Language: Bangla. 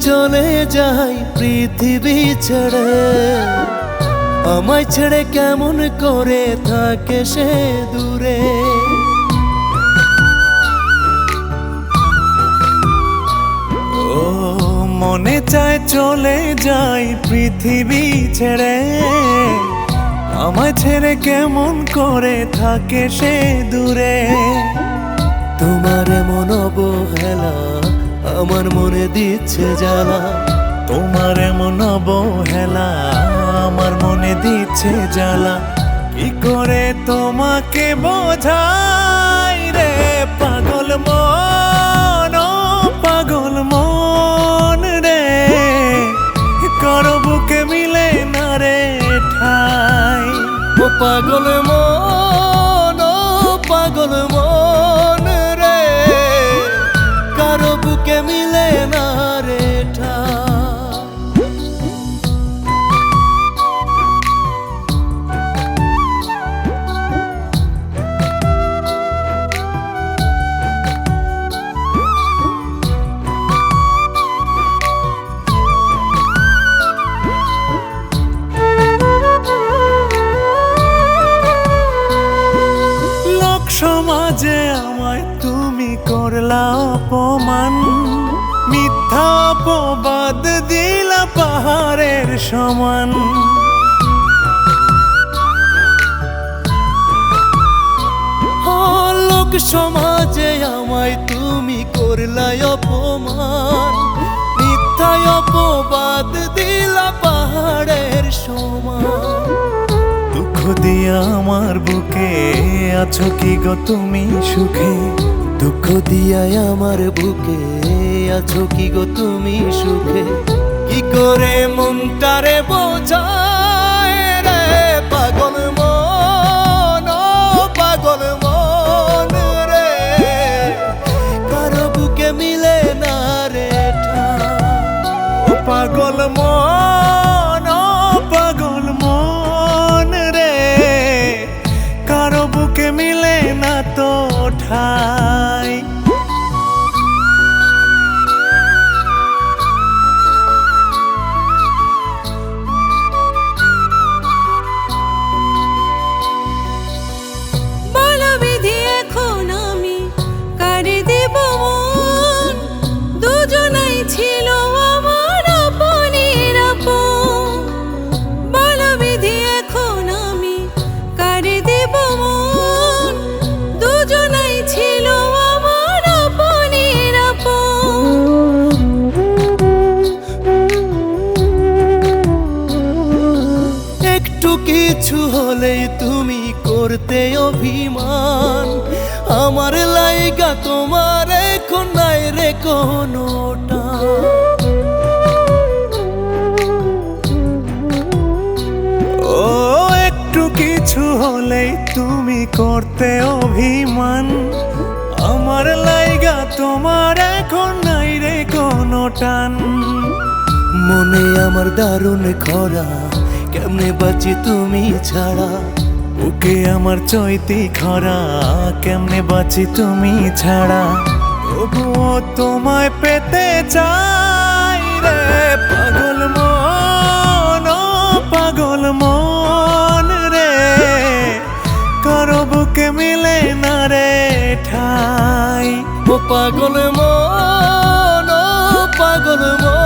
চলে যাই পৃথিবী ছেড়ে। আমায় ছেড়ে কেমন করে থাকে সে দূরে। ও, মনে চায় চলে যাই পৃথিবী ছেড়ে। আমায় ছেড়ে কেমন করে থাকে সে দূরে। তোমার এমন অবহেলা আমার মনে দিচ্ছে জ্বালা। তোমার এমন অবহেলা আমার মনে দিচ্ছে জ্বালা। কি করে তোমাকে বোঝাই রে পাগল মন পাগল মন রে? কারও বুকে মিলে না রে ঠাই? ও পাগল করলা অপমান মিথ্যা অপবাদ দিলা পাহাড়ের সমান। লোক সমাজে আমায় তুমি করলাই অপমান মিথ্যায় অপবাদ দিলা পাহাড়ের সমান। দুঃখ দিয়া আমার বুকে আছো কি গো তুমি সুখে? দুঃখ দিয়া আমার বুকে আছো কি গো তুমি সুখে? কি করে মনটারে বোঝায় রে পাগল মন পাগল মন রে? কারও বুকে মিলে না রে পাগল মন পাগল মন রে। কারও বুকে মিলে না তো ঠাই একটু কিছু হলেই তুমি করতে অভিমান। আমার লাইগা তোমার এখন নাই রে কোনোটা ও, একটু কিছু তুমি করতে অভিমান। আমার লাইগা তোমার এখন নাই রে কোনো টান। মনে আমার দারুণ খরা। কেমনে বাঁচি তুমি ছাড়া। ওকে আমার চৈতি খরা, কেমনে বাঁচি তুমি ছাড়া? তবুও তোমায় পেতে চাই রে, পাগল মন পাগল মন রে। কারও বুকে মিলে না রে ঠাই। ও পাগল মন পাগল মন।